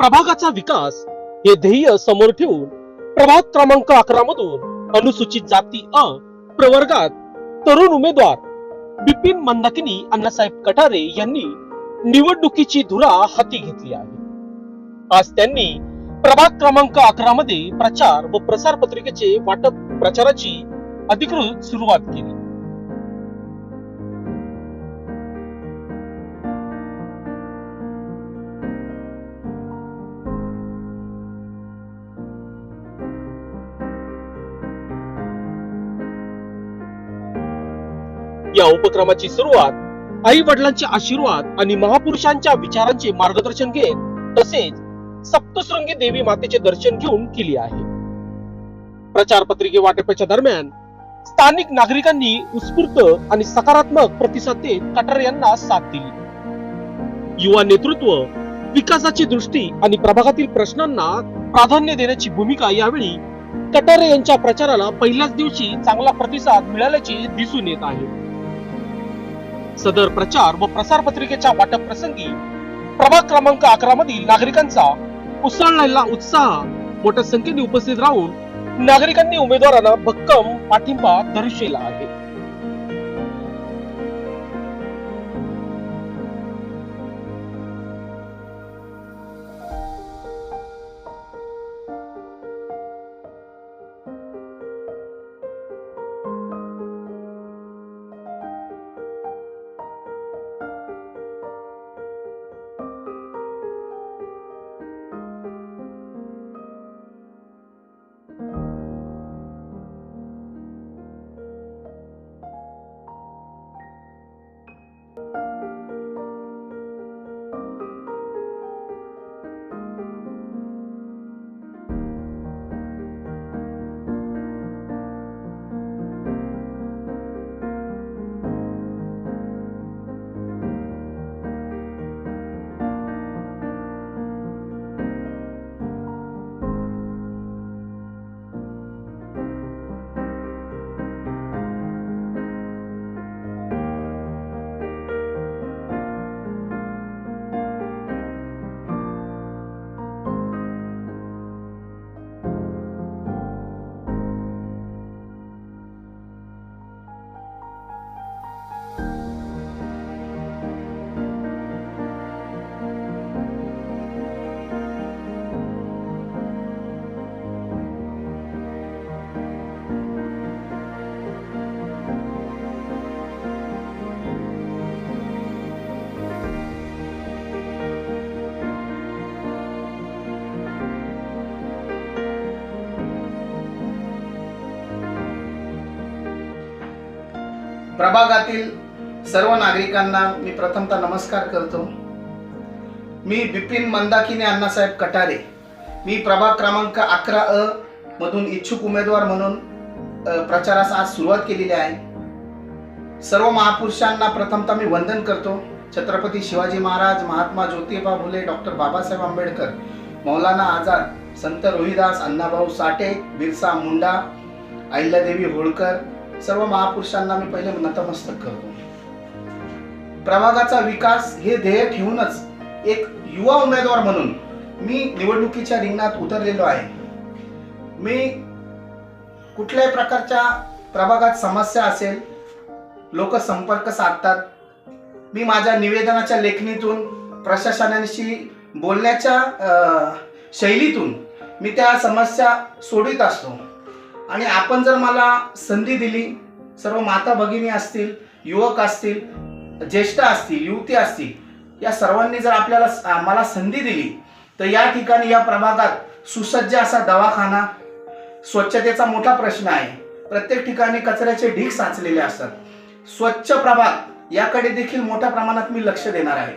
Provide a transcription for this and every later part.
प्रभागाचा विकास हे ध्येय समोर ठेवून प्रभाग क्रमांक अकरा मधून अनुसूचित जाती अ प्रवर्गात तरुण उमेदवार बिपिन मंदाकिनी अण्णासाहेब कटारे यांनी निवडणुकीची धुरा हाती घेतली आहे. आज त्यांनी प्रभाग क्रमांक अकरा मध्ये प्रचार व प्रसार पत्रिकेचे वाटप प्रचाराची अधिकृत सुरुवात केली. या उपक्रमाची सुरुवात आई वडिलांचे आशीर्वाद आणि महापुरुषांच्या विचारांचे मार्गदर्शन घेत तसेच सप्तशृंगी देवी मातेचे दर्शन घेऊन केली आहे. प्रचार पत्रिके वाटपाच्या दरम्यान स्थानिक नागरिकांनी उत्स्फूर्त आणि सकारात्मक प्रतिसाद देत कटारे यांना साथ दिली. युवा नेतृत्व विकासाची दृष्टी आणि प्रभागातील प्रश्नांना प्राधान्य देण्याची भूमिका यावेळी कटारे यांच्या प्रचाराला पहिल्याच दिवशी चांगला प्रतिसाद मिळाल्याचे दिसून येत आहे. सदर प्रचार व प्रसार पत्रिकेच्या वाटप प्रसंगी प्रभाग क्रमांक अकरा मधील नागरिकांचा उसळलेला उत्साह मोठ्या संख्येने उपस्थित राहून नागरिकांनी उमेदवारांना भक्कम पाठिंबा दर्शविला आहे. प्रभागातील सर्व नागरिकांना मी प्रथमतः नमस्कार करतो. मी बिपिन मंदाकिनी अण्णासाहेब कटारे. मी प्रभाग क्रमांक अकरा अ मधून इच्छुक उमेदवार म्हणून प्रचारास आज सुरुवात केलेली आहे. सर्व महापुरुषांना प्रथमतः मी वंदन करतो. छत्रपती शिवाजी महाराज महात्मा ज्योतिबा फुले डॉक्टर बाबासाहेब आंबेडकर मौलाना आझाद संत रोहिदास अण्णाभाऊ साठे बिरसा मुंडा अहिल्यादेवी होळकर सर्व महापुरुषांना मी पहिले नतमस्तक करतो. प्रभागाचा विकास हे ध्येय ठेवूनच एक युवा उमेदवार म्हणून मी निवडणुकीच्या रिंगणात उतरलेलो आहे. मी कुठल्याही प्रकारच्या प्रभागात समस्या असेल लोक संपर्क साधतात. मी माझ्या निवेदनाच्या लेखणीतून प्रशासनाशी बोलण्याच्या शैलीतून मी त्या समस्या सोडवित असतो. आणि आपण जर मला संधी दिली सर्व माता भगिनी असतील युवक असतील ज्येष्ठ असतील युवती असतील या सर्वांनी जर आपल्याला मला संधी दिली तर या ठिकाणी या प्रभागात सुसज्ज असा दवाखाना स्वच्छतेचा मोठा प्रश्न आहे. प्रत्येक ठिकाणी कचऱ्याचे ढीग साचलेले असतात. स्वच्छ प्रभाग याकडे देखील मोठ्या प्रमाणात मी लक्ष देणार आहे.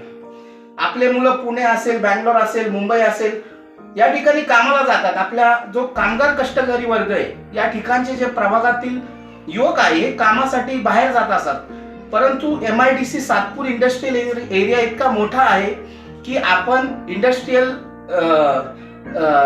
आपले मुलं पुणे असेल बँगलोर असेल मुंबई असेल या ठिकाणी कामाला जातात. आपल्या जो कामगार कष्टकरी वर्ग आहे या ठिकाणचे जे प्रभागातील युवक आहे हे कामासाठी बाहेर जात असतात. परंतु M I D C Satpur industrial area इतका मोठा आहे की आपण इंडस्ट्रीयल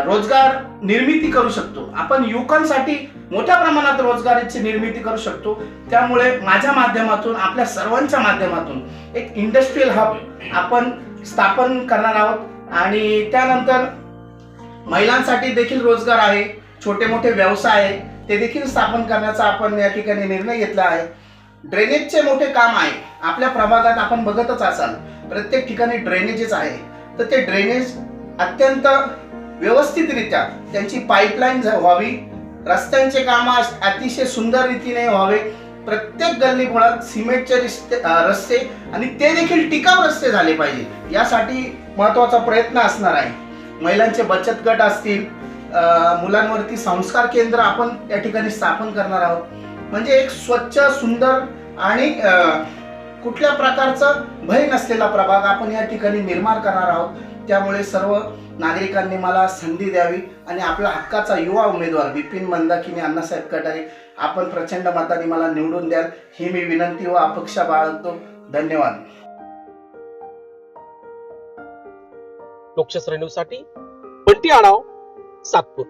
रोजगार निर्मिती करू शकतो. आपण युवकांसाठी मोठ्या प्रमाणात रोजगाराची निर्मिती करू शकतो. त्यामुळे माझ्या माध्यमातून आपल्या सर्वांच्या माध्यमातून एक इंडस्ट्रीयल हब आपण स्थापन करणार आहोत. आणि त्यानंतर महिलांसाठी देखील रोजगार आहे छोटे मोठे व्यवसाय आहे ते देखील स्थापन करण्याचा आपण या ठिकाणी निर्णय घेतला आहे. ड्रेनेजचे मोठे काम आहे. आपल्या प्रभागात आपण बघतच असाल प्रत्येक ठिकाणी ड्रेनेजेस आहे. तर ते ड्रेनेज अत्यंत व्यवस्थितरित्या त्यांची पाईपलाईन व्हावी. रस्त्यांचे काम अतिशय सुंदर रीतीने व्हावे. प्रत्येक गल्लीबोळात सिमेंटचे रिस्ते रस्ते आणि ते देखील टिकाऊ रस्ते झाले पाहिजे. यासाठी महत्त्वाचा प्रयत्न असणार आहे. महिलांचे बचत गट असतील मुलांवरती संस्कार केंद्र आपण या ठिकाणी स्थापन करणार आहोत. म्हणजे एक स्वच्छ सुंदर आणि कुठल्या प्रकारचा भय नसलेला प्रभाग आपण या ठिकाणी निर्माण करणार आहोत. त्यामुळे सर्व नागरिकांनी मला संधी द्यावी आणि आपला हक्काचा युवा उमेदवार बिपिन मंदाकिनी अण्णासाहेब कटारे आपण प्रचंड मताने मला निवडून द्याल ही मी विनंती व अपेक्षा बाळगतो. धन्यवाद. लोकशास्त्र न्यूजसाठी बंटी आणाव सातपूर.